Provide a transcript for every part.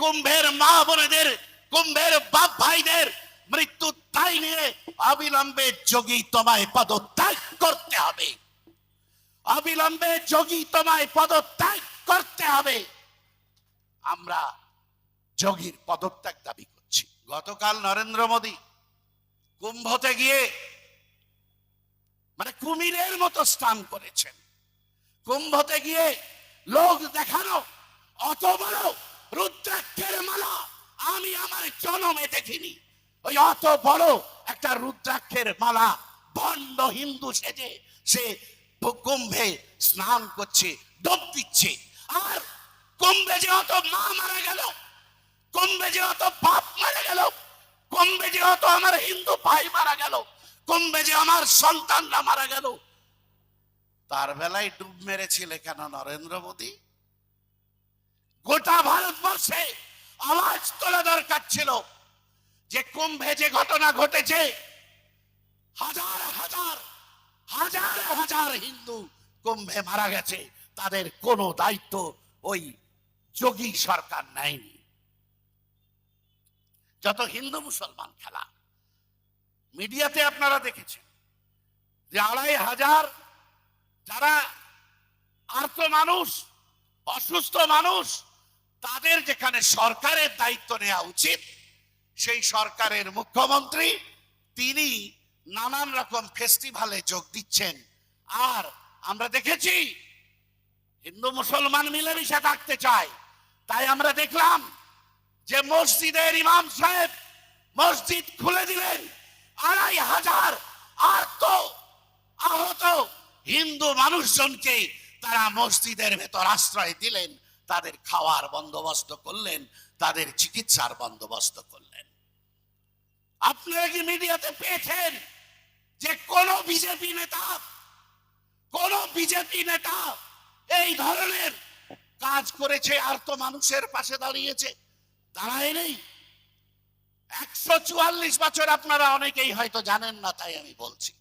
কুম্ভের মা বোনেদের, কুম্ভের বাপ ভাইদের মৃত্যু তাই নিয়ে অবিলম্বে যোগী তোমায় পদত্যাগ করতে হবে। অবিলম্বে যোগী তোমায় পদত্যাগ করতে হবে। আমরা যোগীর পদত্যাগ দাবি করছি। গতকাল নরেন্দ্র মোদী কুম্ভতে গিয়ে মানে কুমিরের মতো স্নান করেছেন। কুম্ভতে গিয়ে লোক দেখানো অত বড় জনমে দেখিনি। ওই অত বড় একটা রুদ্রাক্ষের মালা ভণ্ড হিন্দু সেজে সে কুম্ভে স্নান করছে, ডোব দিচ্ছে। আর কুম্ভে যে অত মা মারা গেল, কুম্ভে যে অত বাপ মারা গেল, কুম্ভে যে অত আমার হিন্দু ভাই মারা গেল, কুম্ভে যে আমার সন্তানরা মারা গেল, তার বেলায় ডুব মেরেছিলে কেন নরেন্দ্র মোদী? গোটা ভারতবর্ষে আওয়াজ তোলা দরকার ছিল। যে কুম্ভে যে ঘটনা ঘটেছে, হাজার হাজার হাজার হাজার হিন্দু কুম্ভে মারা গেছে। তাদের কোনো দায়িত্ব ওই যোগী সরকার নেয়নি। যত হিন্দু মুসলমান খেলা, মিডিয়াতে আপনারা দেখেছেন যে আড়াই হাজার যারা আর্ত মানুষ, অসুস্থ মানুষ, তাদের যেখানে সরকারের দায়িত্ব নেওয়া উচিত সেই সরকারের মুখ্যমন্ত্রী, তিনি নানান রকম ফেস্টিভ্যালে যোগ দিচ্ছেন। আর আমরা দেখেছি, হিন্দু মুসলমান মিলেমিশে থাকতে চায়। তাই আমরা দেখলাম যে মসজিদের ইমাম সাহেব মসজিদ খুলে দিলেন, আড়াই হাজার আহত আহত হিন্দু মানুষজনকে তারা মসজিদের ভেতর আশ্রয় দিলেন, তাদের খাওয়ার বন্দোবস্ত করলেন, তাদের চিকিৎসার বন্দোবস্ত করলেন। আপনারা কি মিডিয়াতে পেয়েছেন যে কোন বিজেপি নেতা, কোন বিজেপি নেতা এই ধরনের কাজ করেছে আর তো মানুষের পাশে দাঁড়িয়েছে? দাঁড়ায় নেই। একশো চুয়াল্লিশ বছর আপনারা অনেকেই হয়তো জানেন না, তাই আমি বলছি।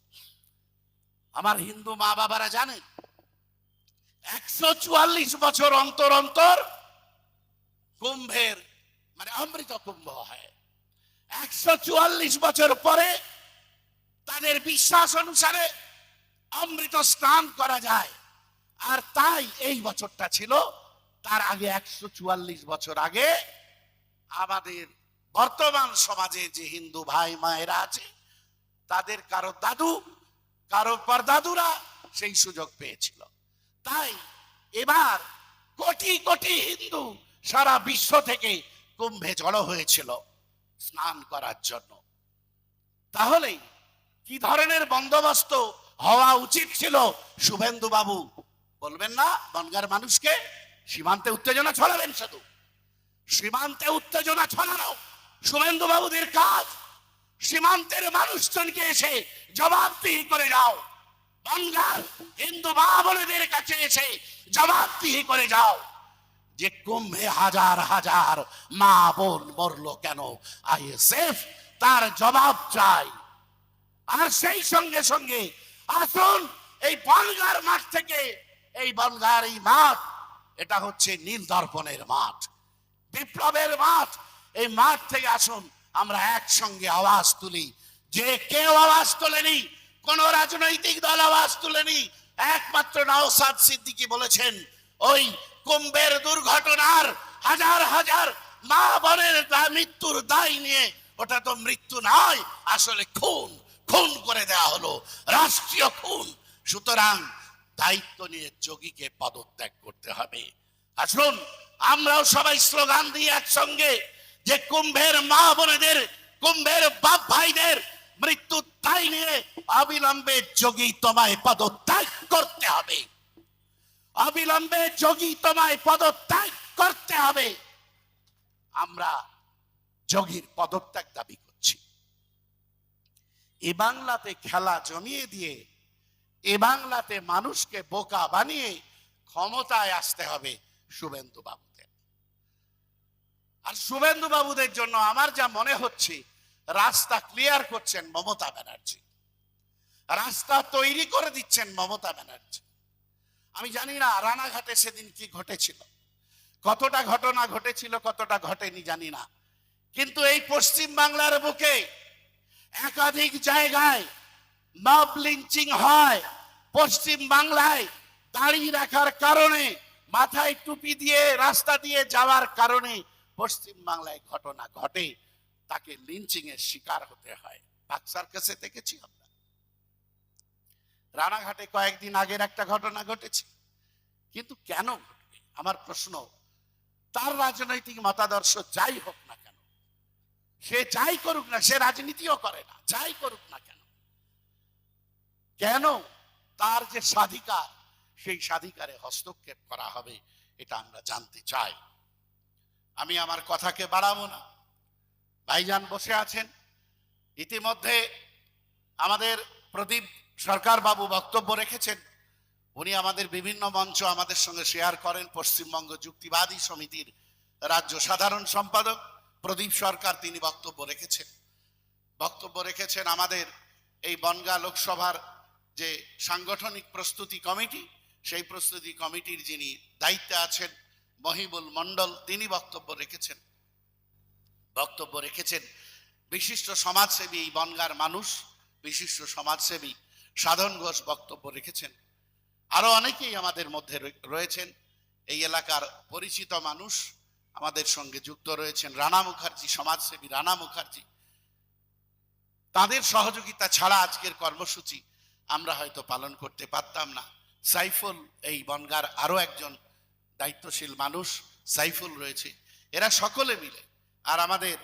আমার হিন্দু মা বাবারা জানেন, একশো চুয়াল্লিশ বছর অন্তর অন্তর কুম্ভের মানে অমৃত কুম্ভ হয়। একশো চুয়াল্লিশ বছর পরে তাদের বিশ্বাস অনুসারে অমৃত স্নান করা যায়। আর তাই এই বছরটা ছিল, তার আগে একশো চুয়াল্লিশ বছর আগে আমাদের বর্তমান সমাজে যে হিন্দু ভাই মায়েরা আছে, তাদের কারও দাদু, কারও পরদাদুরা সেই সুযোগ পেয়েছিল। তাই এবার কোটি কোটি হিন্দু সারা বিশ্ব থেকে কুম্ভে জড়ো হয়েছিল। স্নান করার জন্য। তাহলে কি ধরনের বন্দোবস্ত হওয়া উচিত ছিল শুভেন্দু বাবু বলবেন না, বনগার মানুষকে সীমান্তে উত্তেজনা ছড়াবেন শুধু। সীমান্তে উত্তেজনা ছড়ানো শুভেন্দু বাবুদের কাজ। সীমান্তের মানুষজনকে এসে জবাবদিহি করে যাও। বনগার হিন্দু মা কাছে এসে জবাবদিহি করে যাও। যে কুম্ভে হাজার হাজার মা বোন মরলো কেন? আইএসএফ তার জবাব চাই। আর সেই সঙ্গে সঙ্গে আসুন এই বনগার মাঠ থেকে। এই বনগার এই মাঠ, এটা হচ্ছে নীল দর্পণের মাঠ, বিপ্লবের মাঠ। এই মাঠ থেকে আসুন, আমরা একসঙ্গে আওয়াজ তুলি। যে কেউ আওয়াজ তোলেনি, কোন রাজনৈতিক দল আওয়াজ তুলেনি। একমাত্র নওসাদ সিদ্দিকী বলেছেন, ওই কুম্ভের দুর্ঘটনার হাজার হাজার মা বোনের মৃত্যুর দায় নিয়ে ওটা তো মৃত্যু নয়, আসলে খুন খুন করে দেওয়া হলো, রাষ্ট্রীয় খুন। সুতরাং দায়িত্ব নিয়ে যোগীকে পদত্যাগ করতে হবে। আসুন, আমরাও সবাই স্লোগান দিই একসঙ্গে যে কুম্ভের মা বোনেদের, কুম্ভের বাপ ভাইদের মৃত্যু তাই নিয়ে অবিলম্বে যোগী তোমায় পদত্যাগ করতে হবে। অবিলম্বে যোগী তোমায় পদত্যাগ করতে হবে। আমরা যোগীর পদত্যাগ দাবি করছি। এ বাংলাতে খেলা জমিয়ে দিয়ে, এ বাংলাতে মানুষকে বোকা বানিয়ে ক্ষমতায় আসতে হবে শুভেন্দু বাবুদের। আর শুভেন্দু বাবুদের জন্য আমার যা মনে হচ্ছে, রাস্তা ক্লিয়ার করছেন মমতা ব্যানার্জি। রাস্তা তৈরি করে দিচ্ছেন মমতা ব্যানার্জি। আমি জানি না রানাঘাটে সেদিন কি ঘটেছিল। কতটা ঘটনা ঘটেছিল, কতটা ঘটেনি জানি না। কিন্তু এই পশ্চিম বাংলার বুকে একাধিক জায়গায় মব লিঞ্চিং হয়। পশ্চিম বাংলায় দাঁড়িয়ে রাখার কারণে, মাথায় টুপি দিয়ে রাস্তা দিয়ে যাওয়ার কারণে পশ্চিম বাংলায় ঘটনা ঘটে। তাকে লিঞ্চিং এর শিকার হতে হয়। বাক সার্কাসে দেখেছি রানাঘাটে কয়েকদিন আগের একটা ঘটনা ঘটেছে। কিন্তু কেন আমার প্রশ্ন, তার রাজনৈতিক মতাদর্শ যাই হোক না কেন, সে যাই করুক না, সে রাজনীতিও করে না, যাই করুক না কেন কেন তার যে স্বাধিকার, সেই স্বাধিকারে হস্তক্ষেপ করা হবে, এটা আমরা জানতে চাই। আমি আমার কথাকে বাড়াবো না। ভাইজান বসে আছেন। ইতিমধ্যে আমাদের প্রদীপ সরকার বাবু বক্তব্য রেখেছেন। উনি আমাদের বিভিন্ন মঞ্চ আমাদের সঙ্গে শেয়ার করেন। পশ্চিমবঙ্গ যুক্তিবাদী সমিতির রাজ্য সাধারণ সম্পাদক প্রদীপ সরকার তিনি বক্তব্য রেখেছেন। বক্তব্য রেখেছেন আমাদের এই বনগা লোকসভার যে সাংগঠনিক প্রস্তুতি কমিটি, সেই প্রস্তুতি কমিটির যিনি দায়িত্বে আছেন মহিবুল মণ্ডল, তিনি বক্তব্য রেখেছেন। বক্তব্য রেখেছেন, বিশিষ্ট সমাজসেবী এই বনগার মানুষ, বিশিষ্ট সমাজসেবী সাধন ঘোষ বক্তব্য রেখেছেন। আরও অনেকেই আমাদের মধ্যে রয়েছেন। এই এলাকার পরিচিত মানুষ আমাদের সঙ্গে যুক্ত রয়েছেন। রানা মুখার্জি, সমাজসেবী রানা মুখার্জি। তাদের সহযোগিতা ছাড়া আজকের কর্মসূচি আমরা হয়তো পালন করতে পারতাম না। সাইফুল, এই বনগার আরও একজন দায়িত্বশীল মানুষ সাইফুল রয়েছে। এরা সকলে মিলে, আর আমাদের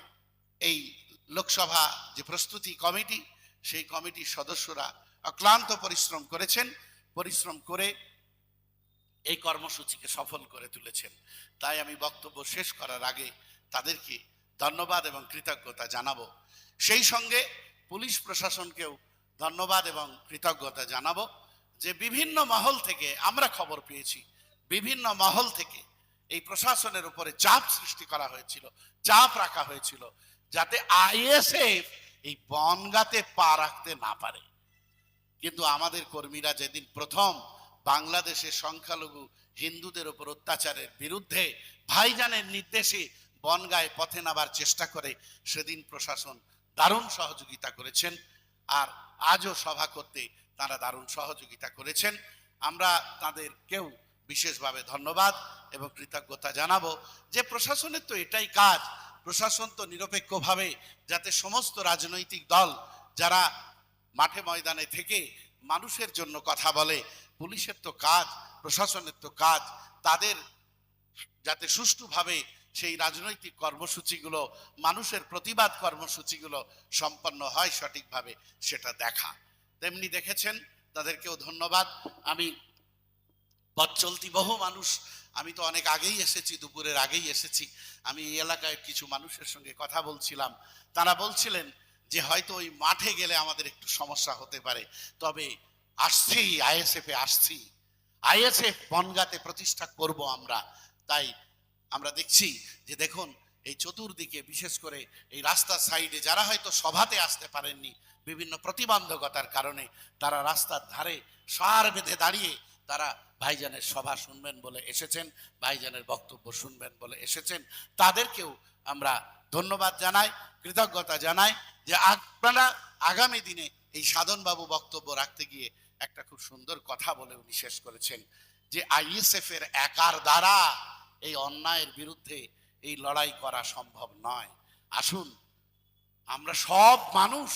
এই লোকসভা যে প্রস্তুতি কমিটি সেই কমিটির সদস্যরা অক্লান্ত পরিশ্রম করেছেন, পরিশ্রম করে এই কর্মসূচিকে সফল করে তুলেছেন। তাই আমি বক্তব্য শেষ করার আগে তাদেরকে ধন্যবাদ এবং কৃতজ্ঞতা জানাব। সেই সঙ্গে পুলিশ প্রশাসনকেও ধন্যবাদ এবং কৃতজ্ঞতা জানাব যে বিভিন্ন মহল থেকে আমরা খবর পেয়েছি, বিভিন্ন মহল থেকে এই প্রশাসনের উপরে চাপ সৃষ্টি করা হয়েছিল, চাপ রাখা হয়েছিল, যাতে আইএসএফ এই বনগাতে পা রাখতে না পারে। কিন্তু আমাদের কর্মীরা যেদিন প্রথম বাংলাদেশের সংখ্যালঘু হিন্দুদের উপর অত্যাচারের বিরুদ্ধে ভাইজানের নির্দেশে বনগায় পথে নামার চেষ্টা করে, সেদিন প্রশাসন দারুণ সহযোগিতা করেছেন আর আজও সভা করতে তারা দারুণ সহযোগিতা করেছেন। আমরা তাদেরকেও বিশেষভাবে ধন্যবাদ এবং কৃতজ্ঞতা জানাব যে প্রশাসনের তো এটাই কাজ প্রশাসন তো নিরপেক্ষভাবে যাতে সমস্ত রাজনৈতিক দল যারা মাঠে ময়দানে থেকে মানুষের জন্য কথা বলে, পুলিশের তো কাজ, প্রশাসনের তো কাজ, তাদের যাতে সুষ্ঠুভাবে সেই রাজনৈতিক কর্মসূচিগুলো, মানুষের প্রতিবাদ কর্মসূচিগুলো সম্পন্ন হয় সঠিকভাবে সেটা দেখা। তেমনি দেখেছেন, তাদেরকেও ধন্যবাদ। আমি পথ চলতি বহু মানুষ আমি তো অনেক আগেই এসেছি, দুপুরের আগেই এসেছি। আমি এই এলাকায় কিছু মানুষের সঙ্গে কথা বলছিলাম। তারা বলছিলেন যে হয়তো ওই মাঠে গেলে আমাদের একটু সমস্যা হতে পারে। তবে আসছি, আইএসএফ এ আসছি। আইএসএফ বনগাতে প্রতিষ্ঠা করব আমরা। তাই আমরা দেখছি যে দেখুন, এই চতুর্দিকে বিশেষ করে এই রাস্তার সাইডে যারা হয়তো সভাতে আসতে পারেননি, বিভিন্ন প্রতিবন্ধকতার কারণে তারা রাস্তার ধারে সার বেঁধে দাঁড়িয়ে তারা ভাইজানের সভা শুনবেন বলে এসেছেন, ভাইজানের বক্তব্য শুনবেন বলে এসেছেন। তাদেরকেও আমরা ধন্যবাদ জানাই, কৃতজ্ঞতা জানাই যে আপনারা আগামী দিনে এই সাধনবাবু বক্তব্য রাখতে গিয়ে একটা খুব সুন্দর কথা বলে উনি শেষ করেছেন, যে আইএসএফ এর একার দ্বারা এই অন্যায়ের বিরুদ্ধে এই লড়াই করা সম্ভব নয়। আসুন, আমরা সব মানুষ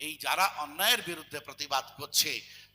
এই যারা অন্যায়ের বিরুদ্ধে প্রতিবাদ করছে,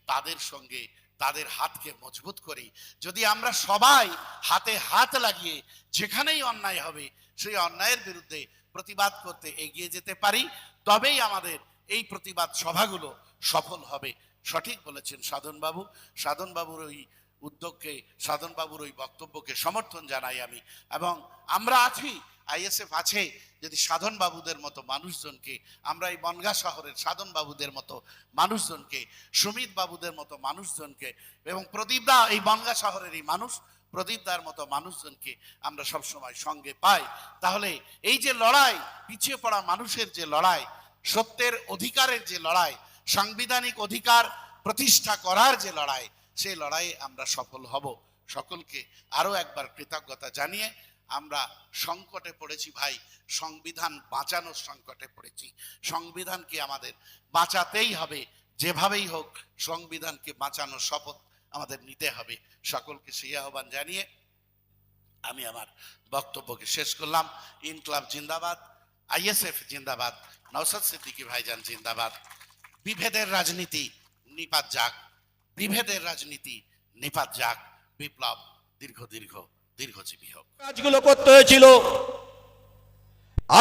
তাদের সঙ্গে তাদের হাতকে মজবুত করি। যদি আমরা সবাই হাতে হাত লাগিয়ে যেখানেই অন্যায় হবে, সেই অন্যায়ের বিরুদ্ধে প্রতিবাদ করতে এগিয়ে যেতে পারি, তবেই আমাদের এই প্রতিবাদ সভাগুলো সফল হবে। সঠিক বলেছেন সাধনবাবু। সাধনবাবুর ওই উদ্যোগকে, সাধনবাবুর ওই বক্তব্যকে সমর্থন জানাই আমি। এবং আমরা আছি আইএসএফ আছে, যদি সাধন বাবুদের মতো মানুষজনকে, আমরা এই বনগা শহরের সাধন বাবুদের মতো মানুষজনকে, সুমিত বাবুদের মতো মানুষজনকে এবং প্রদীপদা, এই বনগা শহরের এই মানুষ, প্রদীপদার মতো মানুষজনকে আমরা সব সময় সঙ্গে পাই। তাহলে এই যে লড়াই, পিছিয়ে পড়া মানুষের যে লড়াই, সত্যের অধিকারের যে লড়াই, সাংবিধানিক অধিকার প্রতিষ্ঠা করার যে লড়াই সেই লড়াইয়ে আমরা সফল হব। সকলকে আরও একবার কৃতজ্ঞতা জানিয়ে আমরা সংকটে পড়েছি ভাই, সংবিধান বাঁচানোর সংকটে পড়েছি। সংবিধানকে আমাদের বাঁচাতেই হবে, যেভাবেই হোক সংবিধানকে বাঁচানোর শপথ আমাদের নিতে হবে। সকলকে সেই আহ্বান জানিয়ে আমি আমার বক্তব্যকে শেষ করলাম। ইনকলাব জিন্দাবাদ, আইএসএফ জিন্দাবাদ নওসাদ সিদ্দিকী ভাইজান জিন্দাবাদ। বিভেদের রাজনীতি নিপাত যাক, বিভেদের রাজনীতি নিপাত যাক, বিপ্লব দীর্ঘ দীর্ঘ দীর্ঘজীবী হোক। কাজগুলো করতে হয়েছিল।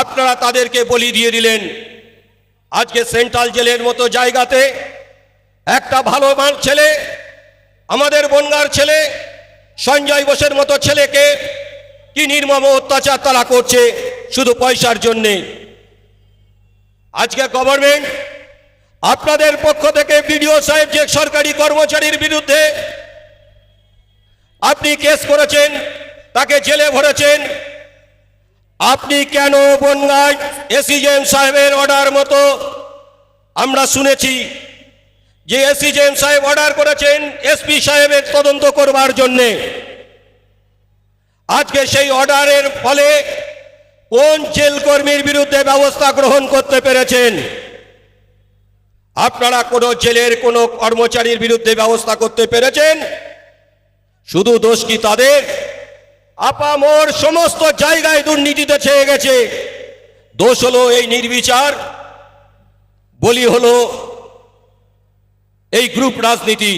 আপনারা তাদেরকে বলি দিয়ে দিলেন, আজকে সেন্ট্রাল জেলের মতো জায়গাতে একটা ভালো মান ছেলে, আমাদের বনগার ছেলে, সঞ্জয় বোসের মতো ছেলেকে কি নির্মম অত্যাচার তারা করছে শুধু পয়সার জন্যে। আজকে গভর্নমেন্ট আপনাদের পক্ষ থেকে বিডিও সাহেব যে সরকারি কর্মচারীর বিরুদ্ধে আপনি কেস করেছেন তাকে জেলে ভরেছেন। আপনি কেন বনগাঁয় এসিজেএম সাহেবের অর্ডার মতো? আমরা শুনেছি যে এসিজেএম সাহেব অর্ডার করেছেন এসপি সাহেবের তদন্ত করবার জন্যে। আজকে সেই অর্ডারের ফলে কোন জেল কর্মীর বিরুদ্ধে ব্যবস্থা গ্রহণ করতে পেরেছেন? আপনারা কোনো জেলের কোনো কর্মচারীর বিরুদ্ধে ব্যবস্থা করতে পেরেছেন? শুধু দোষ কি তাদের? আপামর সমস্ত জায়গায় দুর্নীতিতে ছেয়ে গেছে। দোষ হলো এই নির্বিচার, বলি হলো এই গ্রুপ রাজনীতি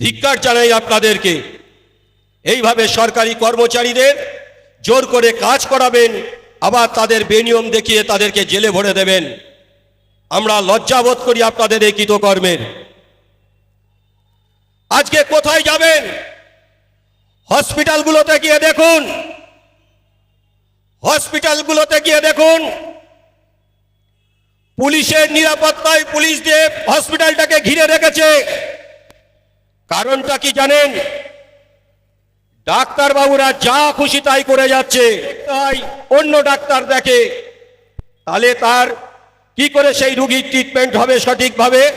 ধিক্কার জানাই আপনাদেরকে। এইভাবে সরকারি কর্মচারীদের জোর করে কাজ করাবেন, আবার তাদের বেনিয়ম দেখিয়ে তাদেরকে জেলে ভরে দেবেন। আমরা লজ্জাবোধ করি আপনাদের এই কৃতকর্মের। আজকে কোথায় যাবেন? হসপিটালগুলোতে গিয়ে দেখুন। হসপিটালগুলোতে গিয়ে দেখুন। পুলিশের নিরাপত্তায় পুলিশ দিয়ে হসপিটালটাকে ঘিরে রেখেছে। কারণটা কি জানেন? ডাক্তার বাবুরা যা খুশি তাই করে যাচ্ছে। তাই অন্য ডাক্তার দেখে। তাহলে তার কি করে সেই রুগীর ট্রিটমেন্ট হবে সঠিকভাবে?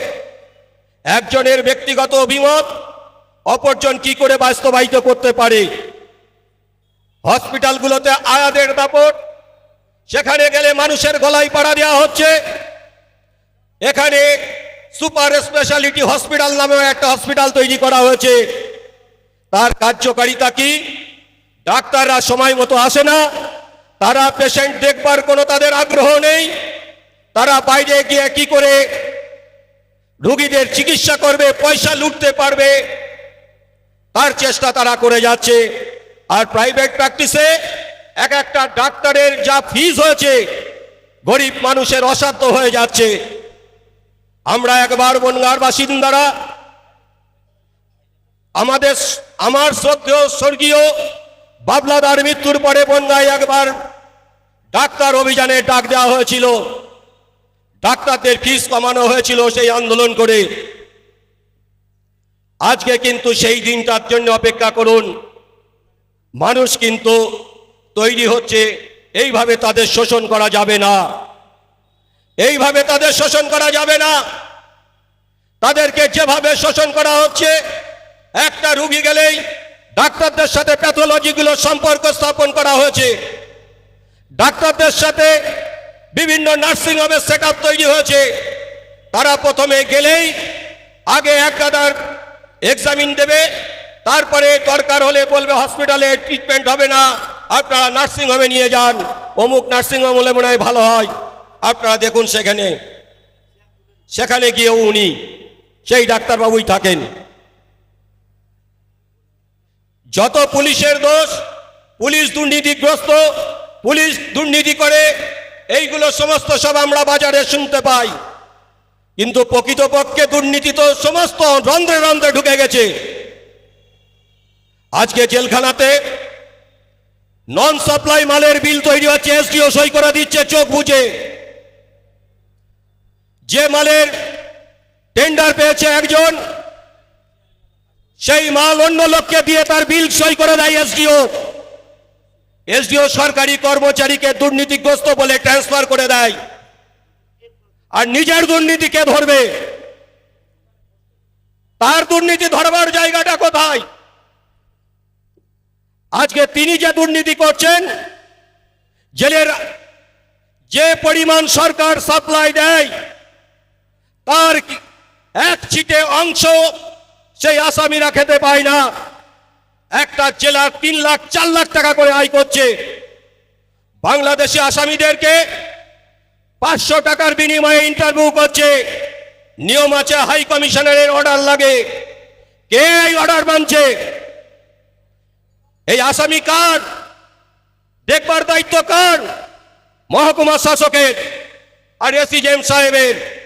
একজনের ব্যক্তিগত অভিমত অপরজন কি করে বাস্তবায়িত করতে পারে? হসপিটালগুলোতে আয়াদের দাপট, সেখানে গেলে মানুষের গলায় পাড়া দেওয়া হচ্ছে। এখানে সুপার স্পেশালিটি হসপিটাল নামেও একটা হসপিটাল তৈরি করা হয়েছে। তার কার্যকারিতা কি? ডাক্তাররা সময় মতো আসে না, তারা পেশেন্ট দেখবার কোনো তাদের আগ্রহ নেই। তারা বাইরে গিয়ে কি করে? রুগীদের চিকিৎসা করবে, পয়সা লুটতে পারবে। তার চেষ্টা তারা করে যাচ্ছে। আর প্রাইভেট প্র্যাকটিসে এক একটা ডাক্তারের যা ফিজ হয়েছে, গরিব মানুষের অসাধ্য হয়ে যাচ্ছে। আমরা একবার বনগার বাসিন্দারা, আমাদের আমার শ্রদ্ধেয় স্বর্গীয় বাবলাদার মৃত্যুর পরে বন্যায় একবার ডাক্তার অভিযানে ডাক দেওয়া হয়েছিল। ডাক্তারদের ফিস কমানো হয়েছিল সেই আন্দোলন করে। আজকে কিন্তু সেই দিনটার জন্য অপেক্ষা করুন। মানুষ কিন্তু তৈরি হচ্ছে, এইভাবে তাদের শোষণ করা যাবে না। এইভাবে তাদের শোষণ করা যাবে না। তাদেরকে যেভাবে শোষণ করা হচ্ছে, একটা রুগী গেলেই ডাক্তারদের সাথে প্যাথোলজিগুলো সম্পর্ক স্থাপন করা হয়েছে। ডাক্তারদের সাথে বিভিন্ন নার্সিং হোমের সেট তৈরি হয়েছে। তারা প্রথমে গেলেই আগে এক এক্সামিন দেবে, তারপরে দরকার হলে বলবে হসপিটালে ট্রিটমেন্ট হবে না। আপনারা নার্সিং হোমে নিয়ে যান। অমুক নার্সিং হোম হলে মনে হয় ভালো হয়। আপনারা দেখুন সেখানে। সেখানে গিয়েও উনি, সেই ডাক্তারবাবুই থাকেন। যত পুলিশের দোষ, পুলিশ দুর্নীতিগ্রস্ত, পুলিশ দুর্নীতি করে, এইগুলো সমস্ত সব আমরা বাজারে শুনতে পাই। কিন্তু প্রকৃতপক্ষে দুর্নীতি তো সমস্ত রন্ধ্রে রন্ধ্রে ঢুকে গেছে। আজকে জেলখানাতে নন সাপ্লাই মালের বিল তৈরি হচ্ছে, এসডিও সই করে দিচ্ছে, চোখ বুঝে যে মালের টেন্ডার পেয়েছে একজন, সেই মাল অন্য লোককে দিয়ে তার বিল সই করে দেয় এসডিও। এসডিও সরকারি কর্মচারীকে দুর্নীতিগ্রস্ত বলে ট্রান্সফার করে দেয়। আর নিজের দুর্নীতি কে ধরবে? তার দুর্নীতি ধরবার জায়গাটা কোথায়? আজকে তিনি যে দুর্নীতি করছেন, জেলের যে পরিমাণ সরকার সাপ্লাই দেয়, তার এক চিটে অংশ সেই আসামিরা খেতে পায় না। একটা জেলার তিন লাখ, চার লাখ টাকা করে আয় করছে। বাংলাদেশি আসামিদেরকে পাঁচশো টাকার বিনিময়ে ইন্টারভিউ করছে। নিয়ম আছে হাই কমিশনারের অর্ডার লাগে। কে এই অর্ডার মানছে? এই আসামি কার? দেখবার দায়িত্ব কার? মহকুমা শাসকের আর এসি জেম সাহেবের।